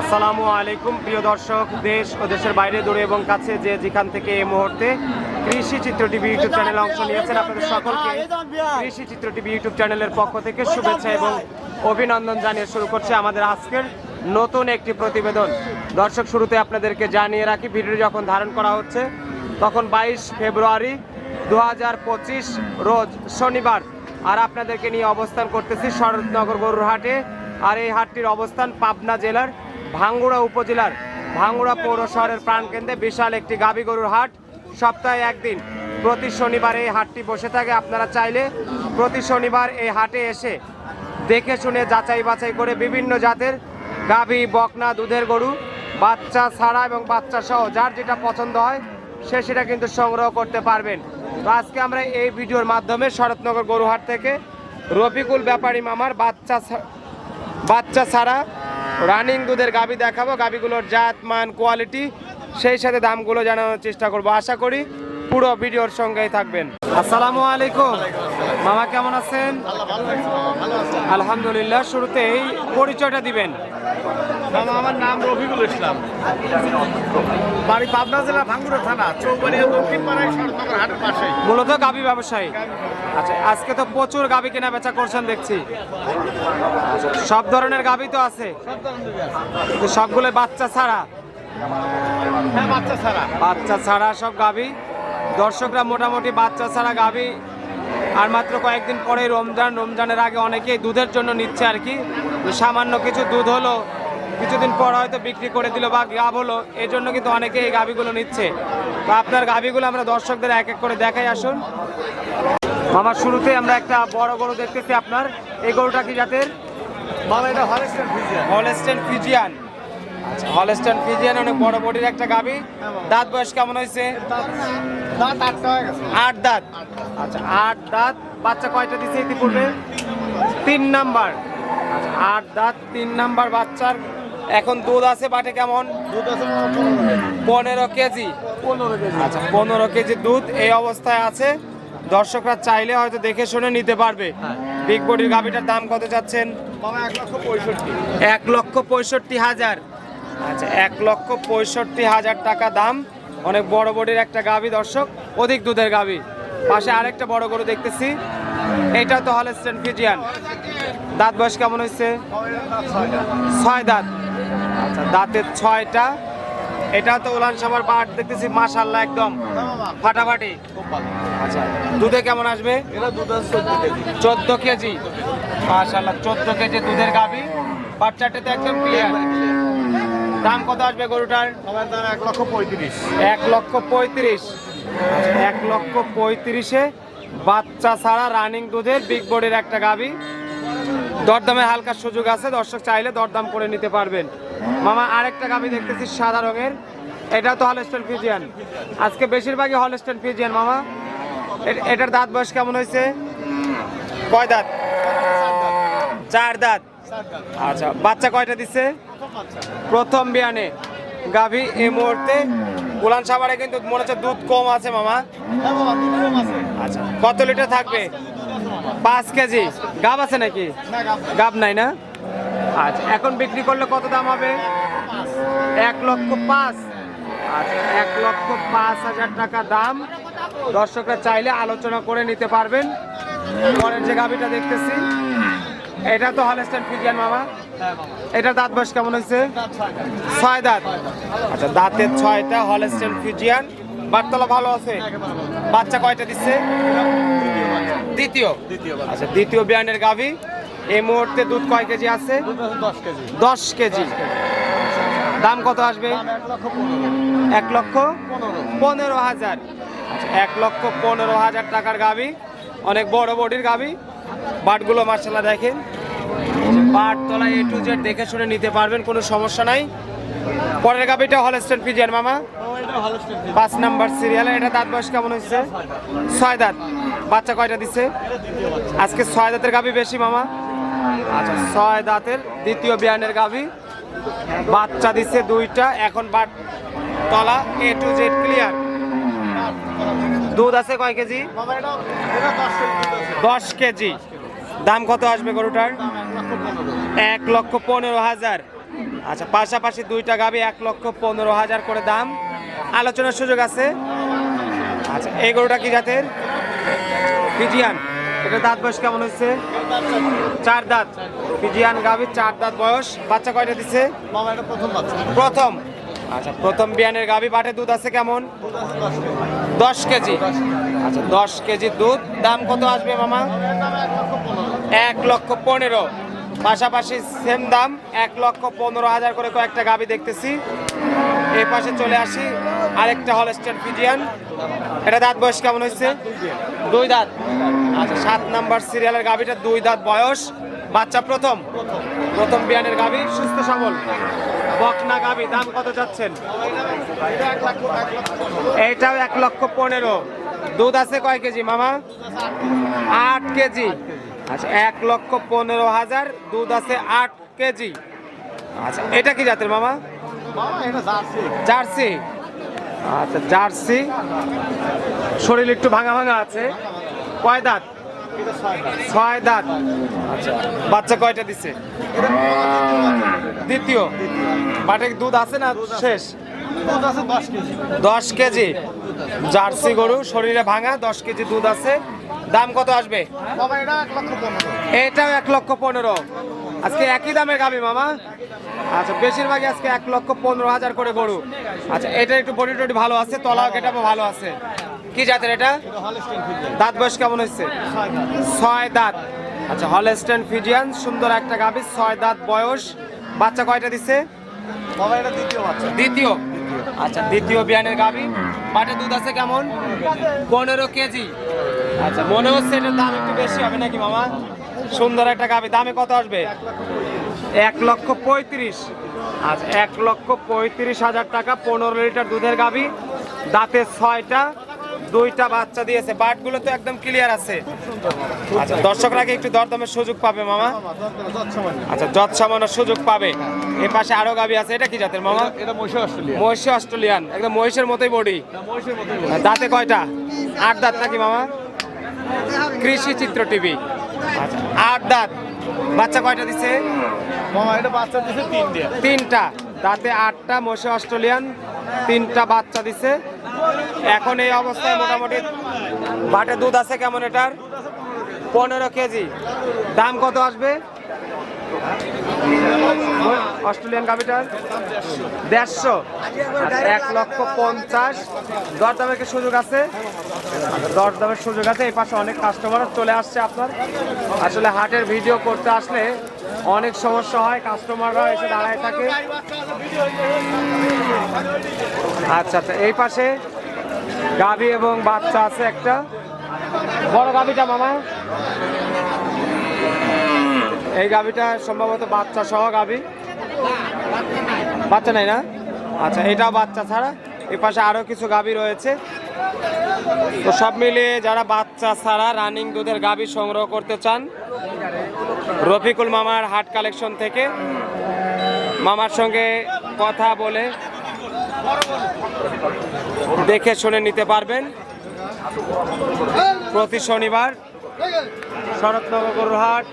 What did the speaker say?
আসসালামু আলাইকুম, প্রিয় দর্শক, দেশ ও দেশের বাইরে, দূরে এবং কাছে যে যেখান থেকে এই মুহূর্তে কৃষি চিত্র টিভি ইউটিউব চ্যানেলে অংশ নিয়েছেন আপনাদের সকলকে কৃষি চিত্র টিভি ইউটিউব চ্যানেলের পক্ষ থেকে শুভেচ্ছা এবং অভিনন্দন জানিয়ে শুরু করছে আমাদের আজকের নতুন একটি প্রতিবেদন। দর্শক, শুরুতে আপনাদেরকে জানিয়ে রাখি ভিডিও যখন ধারণ করা হচ্ছে, তখন বাইশ ফেব্রুয়ারি দু হাজার পঁচিশ রোজ শনিবার, আর আপনাদেরকে নিয়ে অবস্থান করতেছি শরৎনগর গরুর হাটে। আর এই হাটটির অবস্থান পাবনা জেলার ভাঙ্গুড়া উপজেলার ভাঙ্গুড়া পৌর শহরের প্রাণকেন্দ্রে বিশাল একটি গাবি গরুর হাট। সপ্তাহে একদিন প্রতি শনিবার এই হাটটি বসে থাকে। আপনারা চাইলে প্রতি শনিবার এই হাটে এসে দেখে শুনে যাচাই বাছাই করে বিভিন্ন জাতের গাভী, বকনা, দুধের গরু, বাচ্চা ছাড়া এবং বাচ্চা সহ যার যেটা পছন্দ হয় সে সেটা কিন্তু সংগ্রহ করতে পারবেন। তো আজকে আমরা এই ভিডিওর মাধ্যমে শরৎনগর গরুহাট থেকে রফিকুল ব্যাপারী মামার বাচ্চা বাচ্চা ছাড়া রানিং দুধের গাবি দেখাবো। গাবিগুলোর জাত, মান, কোয়ালিটি, সেই সাথে দামগুলো জানানোর চেষ্টা করব। আশা করি পুরো ভিডিওর সঙ্গেই থাকবেন। আসসালামু আলাইকুম। মামা কেমন আছেন? আলহামদুলিল্লাহ, শুরুতেই পরিচয়টা দিবেন। মামা আমার নাম রফিকুল ইসলাম। বাড়ি পাবনা জেলা ভাঙ্গুরা থানা চৌবাড়িয়া দক্ষিণ পাড়ায় শরৎনগর হাটের পাশে মূলত গাভী ব্যবসায়ী। আচ্ছা আজকে তো প্রচুর গাভী কেনা বেচা করছেন দেখছি। সব ধরনের গাভী তো আছে। সবগুলো বাচ্চা ছাড়া? হ্যাঁ বাচ্চা ছাড়া। বাচ্চা ছাড়া সব গাভী দর্শকরা মোটামুটি বাচ্চা ছাড়া গাভী আর মাত্র কয়েকদিন পরে রমজান রমজানের আগে অনেকেই দুধের জন্য নিচ্ছে আর কি। সামান্য কিছু দুধ হলো কিছুদিন পর হয়তো বিক্রি করে দিল বা গাভ হলো এই জন্য কিন্তু অনেকে এই গাভিগুলো নিচ্ছে। তো আপনার গাভীগুলো আমরা দর্শকদের এক এক করে দেখাই আসুন। আমার শুরুতে আমরা একটা বড় গরু দেখতেছি আপনার। এই গরুটা কি জাতের? হরেস্টের ফিজিয়ান আচ্ছা হলস্টেন ফিজিয়ান অনেক বড় বডির একটা গাভী দাঁত বয়স কেমন হয়েছে? হয়ে আট দাঁত। আচ্ছা আট দাঁত। বাচ্চা কয়টা দিছে ইতিপূর্বে? তিন নাম্বার। আচ্ছা আট দাঁত তিন নাম্বার বাচ্চার এখন দুধ আছে বাটে কেমন? পনেরো কেজি। আচ্ছা পনেরো কেজি দুধ এই অবস্থায় আছে। দর্শকরা চাইলে হয়তো দেখে শুনে নিতে পারবে। বিগ বডির গাভিটার দাম কত চাচ্ছেন এক লক্ষ পঁয়ষট্টি। হাজার। আচ্ছা এক লক্ষ পঁয়ষট্টি হাজার টাকা দাম। অনেক বড় বডির একটা গাভী দর্শক। অধিক দুধের গাভী। পাশে আরেকটা বড় গরু দেখতেছি। এটা তো হলস্টেন ফিজিয়ান দাঁত বয়স কেমন হয়েছে? ছয় দাঁত। আচ্ছা দাঁতের ছয়টা। এটা তো উলান সাবার পাট দেখতেছি মাশাল্লাহ একদম ফাটাফাটি। খুব ভালো আচ্ছা দুধে কেমন আসবে? এটা দুধ আছে চোদ্দ কেজি। মাশাল্লাহ চোদ্দ কেজি দুধের গাভী। বাচ্চাটা তো একদম ক্লিয়ার দাম কত আসবে গরুটার? দাম এক লক্ষ পঁয়ত্রিশ। এক লক্ষ পঁয়ত্রিশ। এক লক্ষ পঁয়ত্রিশে বাচ্চা ছাড়া রানিং দুধের বিগ বডির একটা গাভী। দরদামে হালকা সুযোগ আছে দর্শক চাইলে দরদাম করে নিতে পারবেন। মামা আরেকটা গাভী দেখতেছি সাদা রঙের। এটা তো হল হলস্টেন ফিজিয়ান আজকে বেশিরভাগই হল হলস্টেন ফিজিয়ান মামা এটার দাঁত বয়স কেমন হয়েছে? কয় দাঁত? চার দাঁত। আচ্ছা বাচ্চা কয়টা দিচ্ছে প্রথম বিয়ানে। গাভী এই মুহূর্তে। উলান সাবারে কিন্তু মনে হচ্ছে দুধ কম আছে মামা। আচ্ছা কত লিটার থাকবে? পাঁচ কেজি। গাব আছে নাকি? গাব নাই। না? আচ্ছা এখন বিক্রি করলে কত দাম হবে? এক লক্ষ পাঁচ। আচ্ছা এক লক্ষ পাঁচ হাজার টাকা দাম। দর্শকরা চাইলে আলোচনা করে নিতে পারবেন। পরের যে গাভিটা দেখতেছি এটা তো হলস্টাইন ফিজিয়ান মামা। এটা দাঁত বয়স কেমন হয়েছে? ছয় দাঁত। আচ্ছা দাঁতের ছয়টা হলস্টেন ফিজিয়ান বাটতলা ভালো আছে? বাচ্চা কয়টা দিচ্ছে? দ্বিতীয়। আচ্ছা দ্বিতীয় বিয়ানের গাভী। এই মুহূর্তে দুধ কয় কেজি আছে? দশ কেজি। দাম কত আসবে? এক লক্ষ পনেরো। হাজার। আচ্ছা এক লক্ষ পনেরো হাজার টাকার গাভী। অনেক বড় বডির গাভী। বাটগুলো মার্শাল্লাহ দেখেন। বাট তলায় এ টু জেড দেখে শুনে নিতে পারবেন কোনো সমস্যা নাই। পরের গাভীটা হলস্টেন ফিজিয়ান মামা। পাঁচ নাম্বার সিরিয়ালে, এটা দাঁত বয়স কেমন হচ্ছে ছয় দাঁত। বাচ্চা কয়টা বাচ্চা আজকে ছয় দাঁতের গাভী বেশি মামা। আচ্ছা ছয় দাঁতের দ্বিতীয় বিয়ানের গাভী। বাচ্চা দিচ্ছে দুইটা, এখন বাট তলা এ টু জেড ক্লিয়ার দুধ আছে কয় কেজি? দশ কেজি। দাম কত আসবে গরুটার? এক লক্ষ পনেরো হাজার। আচ্ছা পাশাপাশি দুইটা গাবি, এক লক্ষ পনেরো হাজার করে দাম। আলোচনার সুযোগ আছে। আচ্ছা এই গরুটা কি জাতের? ফিজিয়ান। এটা দাঁত বয়স কেমন হচ্ছে? চার দাঁত। ফিজিয়ান গাভীর চার দাঁত বয়স। বাচ্চা কয়টা দিছে? প্রথম। আচ্ছা প্রথম বিয়ানের গাভী বাটে দুধ আছে কেমন? দশ কেজি। আচ্ছা দশ কেজি দুধ। দাম কত আসবে মামা? এক লক্ষ পনেরো। পাশাপাশি সেম দাম, এক লক্ষ পনেরো হাজার করে কয়েকটা গাভী দেখতেছি। এই পাশে চলে আসি, আরেকটা হল স্টেট ফিজিয়ান এটা দাঁত বয়স কেমন হয়েছে? দুই দাঁত। আচ্ছা সাত নাম্বার সিরিয়ালের গাভীটা দুই দাঁত বয়স। বাচ্চা প্রথম। প্রথম বিয়ানের গাভী সুস্থ সবল। বকনা গাভী দাম কত যাচ্ছেন এইটাও এক লক্ষ পনেরো। দুধ আছে কয় কেজি, মামা? আট কেজি। আচ্ছা এক লক্ষ পনেরো হাজার দুধ আছে আট কেজি। আচ্ছা এটা কি জাতের মামা? জার্সি। আচ্ছা জার্সি। শরীর একটু ভাঙা ভাঙা আছে। কয় দাঁত? ছয় দাঁত। আচ্ছা বাচ্চা কয়টা দিছে? দ্বিতীয়। বাটে দুধ আছে না শেষ? দশ কেজি। জার্সি গরু শরীরে ভাঙা দশ কেজি দুধ আছে। দাম কত আসবে? এটা এক লক্ষ পনেরো। এটাও এক লক্ষ পনেরো। আজকে একই দামের গাবি মামা। আচ্ছা বেশিরভাগই আজকে এক লক্ষ পনেরো হাজার করে গরু। আচ্ছা এটা একটু বডি টডি ভালো আছে তলাও গেটাপও ভালো আছে। কি জাতের এটা? দাঁত বয়স কেমন হচ্ছে ছয় দাঁত। আচ্ছা হলস্টেন ফিজিয়ান সুন্দর একটা গাবি ছয় দাঁত বয়স। বাচ্চা কয়টা দিছে? দ্বিতীয়। আচ্ছা দ্বিতীয় বিয়ানের গাবি। পাটে দুধ আছে কেমন? পনেরো কেজি। আচ্ছা মনে হচ্ছে এটার দাম একটু বেশি হবে নাকি মামা? সুন্দর একটা গাবি। দামে কত আসবে? এক লক্ষ পঁয়ত্রিশ। আচ্ছা এক লক্ষ পঁয়ত্রিশ হাজার টাকা, পনেরো লিটার দুধের গাবি। দাঁতে ছয়টা দুইটা বাচ্চা দিয়েছে। বাটগুলো তো একদম ক্লিয়ার আছে। আচ্ছা দর্শকরা কি একটু দরদামের সুযোগ পাবে মামা। আচ্ছা যত সামান্য সুযোগ পাবে। এ পাশে আরও গাবি আছে এটা কি জাতের মামা? এটা মহিষা অস্ট্রেলিয়া মহিষী অস্ট্রেলিয়ান একদম মহিষের মতোই বডি। দাঁতে কয়টা? আট দাঁত নাকি মামা? কৃষি চিত্র টিভি। আচ্ছা আট দাঁত। বাচ্চা কয়টা দিছে? মামা এটা বাচ্চা দিছে তিন দিয়ে তিনটা। দাঁতে আটটা মহিষী অস্ট্রেলিয়ান তিনটা বাচ্চা দিছে। এখন এই অবস্থায় মোটামুটি বাটে দুধ আছে কেমন এটার? পনেরো কেজি। দাম কত আসবে? অস্ট্রেলিয়ান গাভিটার দেড়শো। এক লক্ষ পঞ্চাশ। দরদামের কি সুযোগ আছে? দরদামের সুযোগ আছে। এই পাশে অনেক কাস্টমার চলে আসছে আপনার। আসলে হাটের ভিডিও করতে আসলে অনেক সমস্যা হয়। কাস্টমাররা এসে দাঁড়ায় থাকে। আচ্ছা আচ্ছা এই পাশে গাভী এবং বাচ্চা আছে একটা। বড় গাভীটা মামা। এই গাভীটা সম্ভবত বাচ্চা সহ গাভী। বাচ্চা নাই না? আচ্ছা এটাও বাচ্চা ছাড়া। এই পাশে আরও কিছু গাভী রয়েছে। তো সব মিলিয়ে যারা বাচ্চা ছাড়া রানিং দুধের গাভী সংগ্রহ করতে চান, রফিকুল মামার হাট কালেকশন থেকে মামার সঙ্গে কথা বলে দেখে শুনে নিতে পারবেন প্রতি শনিবার শরৎনগর গরুর হাট